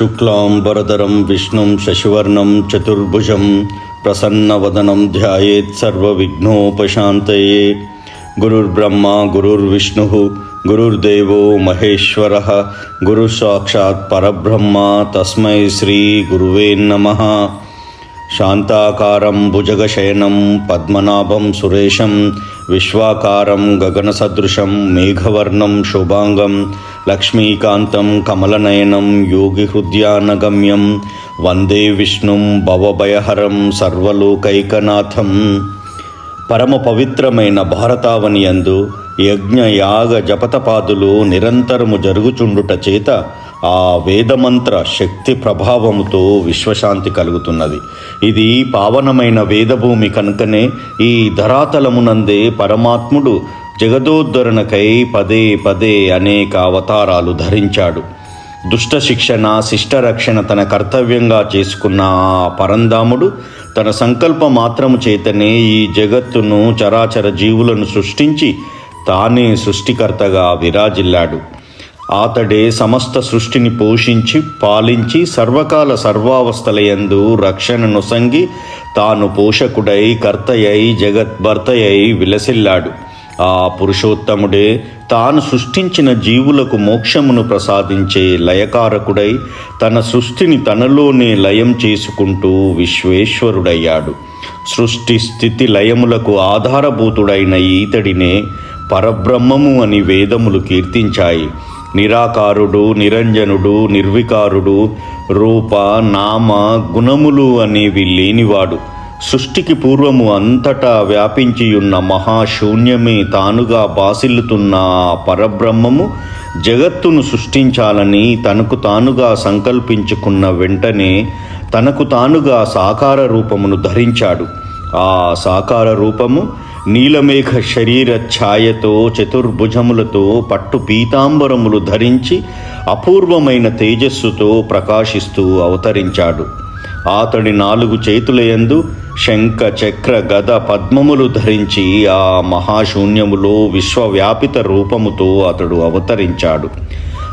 शुक्लाम्बरधरं विष्णुं शशिवर्णं चतुर्भुजं प्रसन्नवदनं ध्यायेत् सर्वविघ्नोपशान्तये गुरुर्ब्रह्मा गुरुर्विष्णुः गुरुर्देवो महेश्वरः गुरुसाक्षात् परब्रह्मा तस्मै श्रीगुरुवे नमः शान्ताकारं भुजगशयनं पद्मनाभं सुरेशं विश्वाकारं गगनसदृशं मेघवर्णं शुभाङ्गं లక్ష్మీకాంతం కమలనయనం యోగిహృద్యానగమ్యం వందే విష్ణుం భవభయహరం సర్వలోకైకనాథం. పరమ పవిత్రమైన భారతావని యందు యజ్ఞ యాగ జపతపాదులు నిరంతరము జరుగుచుండుట చేత ఆ వేదమంత్ర శక్తి ప్రభావముతో విశ్వశాంతి కలుగుతున్నది. ఇది పావనమైన వేదభూమి కనుకనే ఈ ధరాతలమునందే పరమాత్ముడు జగదోద్ధరణకై పదే పదే అనేక అవతారాలు ధరించాడు. దుష్ట శిక్షణ శిష్ట రక్షణ తన కర్తవ్యంగా చేసుకున్న ఆ పరంధాముడు తన సంకల్ప మాత్రము చేతనే ఈ జగత్తును చరాచర జీవులను సృష్టించి తానే సృష్టికర్తగా విరాజిల్లాడు. ఆతడే సమస్త సృష్టిని పోషించి పాలించి సర్వకాల సర్వావస్థలయందు రక్షణను సంగి తాను పోషకుడై కర్తయై జగద్భర్తయై విలసిల్లాడు. ఆ పురుషోత్తముడే తాను సృష్టించిన జీవులకు మోక్షమును ప్రసాదించే లయకారకుడై తన సృష్టిని తనలోనే లయం చేసుకుంటూ విశ్వేశ్వరుడయ్యాడు. సృష్టి స్థితి లయములకు ఆధారభూతుడైన ఈతడినే పరబ్రహ్మము అని వేదములు కీర్తించాయి. నిరాకారుడు నిరంజనుడు నిర్వికారుడు రూప నామ గుణములు అనేవి లేనివాడు. సృష్టికి పూర్వము అంతటా వ్యాపించియున్న మహాశూన్యమే తానుగా బాసిల్లుతున్న పరబ్రహ్మము జగత్తును సృష్టించాలని తనకు తానుగా సంకల్పించుకున్న వెంటనే తనకు తానుగా సాకార రూపమును ధరించాడు. ఆ సాకార రూపము నీలమేఘ శరీర ఛాయతో చతుర్భుజములతో పట్టు పీతాంబరములు ధరించి అపూర్వమైన తేజస్సుతో ప్రకాశిస్తూ అవతరించాడు. అతడి నాలుగు చేతులయందు శంఖ చక్ర గద పద్మములు ధరించి ఆ మహాశూన్యములో విశ్వవ్యాపిత రూపముతో అతడు అవతరించాడు.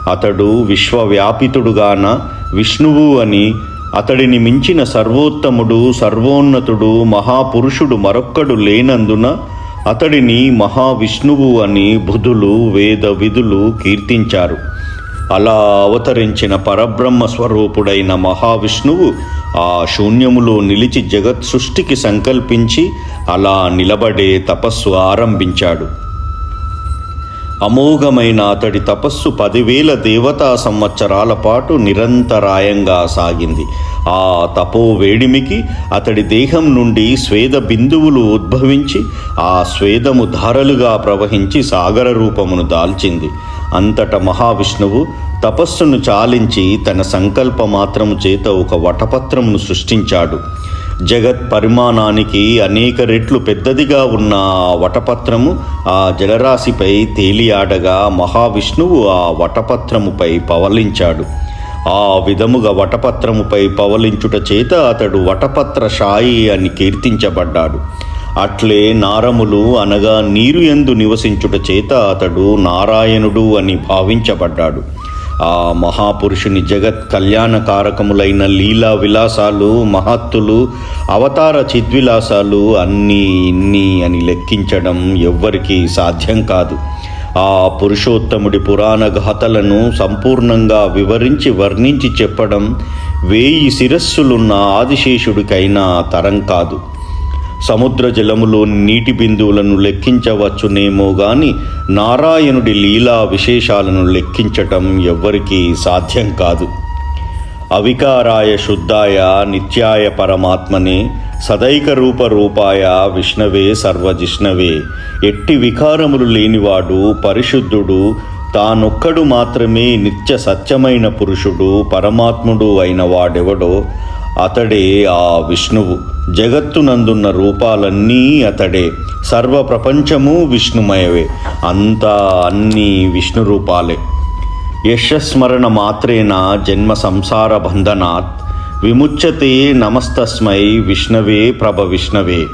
అతడు విశ్వవ్యాపితుడుగాన విష్ణువు అని అతడిని మించిన సర్వోత్తముడు సర్వోన్నతుడు మహాపురుషుడు మరొక్కడు లేనందున అతడిని మహావిష్ణువు అని బుధులు వేద విధులు కీర్తించారు. అలా అవతరించిన పరబ్రహ్మ స్వరూపుడైన మహావిష్ణువు ఆ శూన్యములో నిలిచి జగత్ సృష్టికి సంకల్పించి అలా నిలబడే తపస్సు ఆరంభించాడు. అమోఘమైన అతడి తపస్సు పదివేల దేవతా సంవత్సరాల పాటు నిరంతరాయంగా సాగింది. ఆ తపో వేడిమికి అతడి దేహం నుండి స్వేద బిందువులు ఉద్భవించి ఆ స్వేదము ధారలుగా ప్రవహించి సాగర రూపమును దాల్చింది. అంతట మహావిష్ణువు తపస్సును చాలించి తన సంకల్ప మాత్రము చేత ఒక వటపత్రమును సృష్టించాడు. జగత్ పరిమాణానికి అనేక రెట్లు పెద్దదిగా ఉన్న ఆ వటపత్రము ఆ జలరాశిపై తేలియాడగా మహావిష్ణువు ఆ వటపత్రముపై పవలించాడు. ఆ విధముగా వటపత్రముపై పవలించుట చేత అతడు వటపత్ర షాయి అని కీర్తించబడ్డాడు. అట్లే నారములు అనగా నీరు ఎందు నివసించుట చేత అతడు నారాయణుడు అని భావించబడ్డాడు. ఆ మహాపురుషుని జగత్ కళ్యాణ కారకములైన లీలా విలాసాలు మహత్తులు అవతార చిద్విలాసాలు అన్నీ ఇన్ని అని లెక్కించడం ఎవ్వరికీ సాధ్యం కాదు. ఆ పురుషోత్తముడి పురాణ గాథలను సంపూర్ణంగా వివరించి వర్ణించి చెప్పడం వేయి శిరస్సులున్న ఆదిశేషుడికైనా తరం కాదు. సముద్ర జలములోని నీటి బిందువులను లెక్కించవచ్చునేమో గాని నారాయణుడి లీలా విశేషాలను లెక్కించటం ఎవ్వరికీ సాధ్యం కాదు. అవికారాయ శుద్ధాయ నిత్యాయ పరమాత్మనే సదైక రూప రూపాయ విష్ణవే సర్వజిష్ణవే. ఎట్టి వికారములు లేనివాడు పరిశుద్ధుడు తానొక్కడు మాత్రమే నిత్య సత్యమైన పురుషుడు పరమాత్ముడు అయిన వాడెవడో అతడే ఆ విష్ణువు. జగత్తునందున్న రూపాలన్నీ అతడే. సర్వ ప్రపంచము విష్ణుమయవే. అంతా అన్నీ విష్ణు రూపాలే యశస్మరణ మాత్రేన జన్మ సంసార బంధనాత్? విముచ్యతే నమస్తస్మై విష్ణవే ప్రభ విష్ణవే.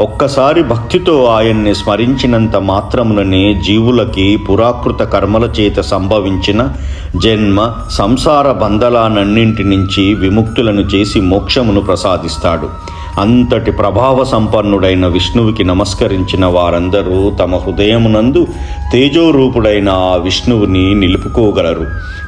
ఒక్కసారి భక్తితో ఆయన్ని స్మరించినంత మాత్రముననే జీవులకి పురాకృత కర్మల చేత సంభవించిన జన్మ సంసార బంధలానన్నింటి నుంచి విముక్తులను చేసి మోక్షమును ప్రసాదిస్తాడు. అంతటి ప్రభావ సంపన్నుడైన విష్ణువుకి నమస్కరించిన వారందరూ తమ హృదయమునందు తేజోరూపుడైన ఆ విష్ణువుని నిలుపుకోగలరు.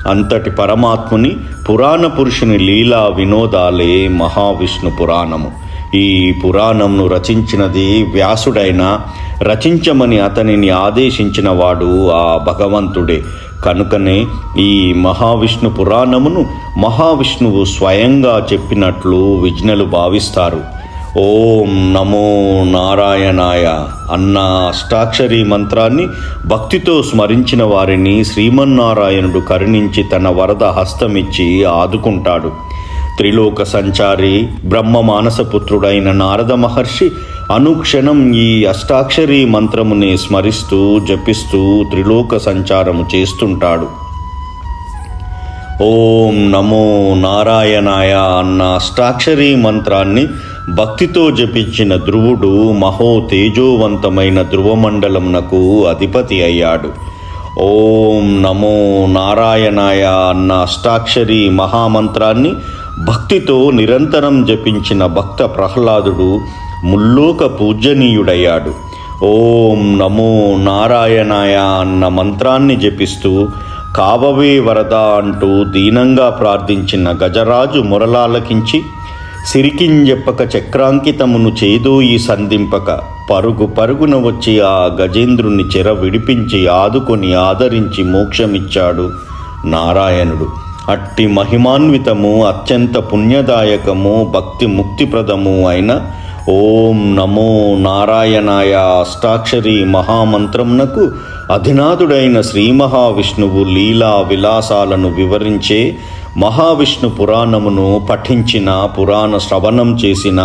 అంతటి పరమాత్ముని పురాణ పురుషుని లీలా వినోదాలే మహావిష్ణు పురాణము. ఈ పురాణంను రచించినది వ్యాసుడైన రచించమని అతనిని ఆదేశించిన వాడు ఆ భగవంతుడే. కనుకనే ఈ మహావిష్ణు పురాణమును మహావిష్ణువు స్వయంగా చెప్పినట్లు విజ్ఞులు భావిస్తారు. ఓం నమో నారాయణాయ. అన్న అష్టాక్షరి మంత్రాన్ని భక్తితో స్మరించిన వారిని శ్రీమన్నారాయణుడు కరుణించి తన వరద హస్తమిచ్చి ఆదుకుంటాడు. త్రిలోక సంచారి బ్రహ్మ మానసపుత్రుడైన నారద మహర్షి అనుక్షణం ఈ అష్టాక్షరి మంత్రముని స్మరిస్తూ జపిస్తూ త్రిలోక సంచారము చేస్తుంటాడు. ఓం నమో నారాయణాయ అన్న అష్టాక్షరి మంత్రాన్ని భక్తితో జపించిన ధ్రువుడు మహో తేజోవంతమైన ధ్రువమండలమునకు అధిపతి అయ్యాడు. ఓం నమో నారాయణాయ అన్న అష్టాక్షరి మహామంత్రాన్ని భక్తితో నిరంతరం జపించిన భక్త ప్రహ్లాదుడు ముల్లోక పూజనీయుడయ్యాడు. ఓం నమో నారాయణాయ అన్న మంత్రాన్ని జపిస్తూ కావవే వరద అంటూ దీనంగా ప్రార్థించిన గజరాజు మొరలాలకించి సిరికింజెప్పక చక్రాంకితమును చేదోయి సంధింపక పరుగు పరుగున వచ్చి ఆ గజేంద్రుని చెర విడిపించి ఆదుకొని ఆదరించి మోక్షమిచ్చాడు నారాయణుడు. అట్టి మహిమాన్వితము అత్యంత పుణ్యదాయకము భక్తి ముక్తిప్రదము అయిన ఓం నమో నారాయణాయ అష్టాక్షరి మహామంత్రమునకు అధినాథుడైన శ్రీ మహావిష్ణువు లీలా విలాసాలను వివరించే మహావిష్ణు పురాణమును పఠించిన పురాణ శ్రవణం చేసిన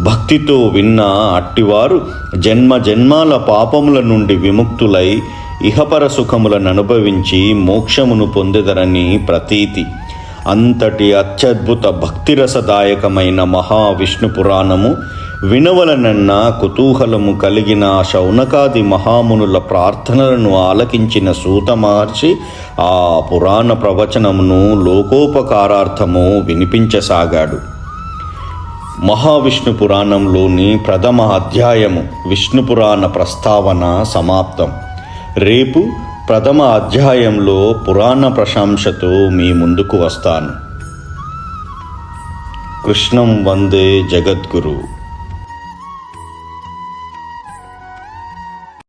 భక్తితో విన్న అట్టివారు జన్మ జన్మాల పాపముల నుండి విముక్తులై ఇహపర సుఖములను అనుభవించి మోక్షమును పొందెదరని ప్రతీతి. అంతటి అత్యద్భుత భక్తిరసదాయకమైన మహావిష్ణు పురాణము వినవలనన్న కుతూహలము కలిగిన శౌనకాది మహామునుల ప్రార్థనలను ఆలకించిన సూత మహర్షి ఆ పురాణ ప్రవచనమును లోకోపకారార్థము వినిపించసాగాడు. మహావిష్ణు పురాణంలోని ప్రథమ అధ్యాయము విష్ణు పురాణ ప్రస్తావన సమాప్తం. రేపు ప్రథమ అధ్యాయంలో పురాణ ప్రశంసతో మీ ముందుకు వస్తాను. కృష్ణం వందే జగద్గురు.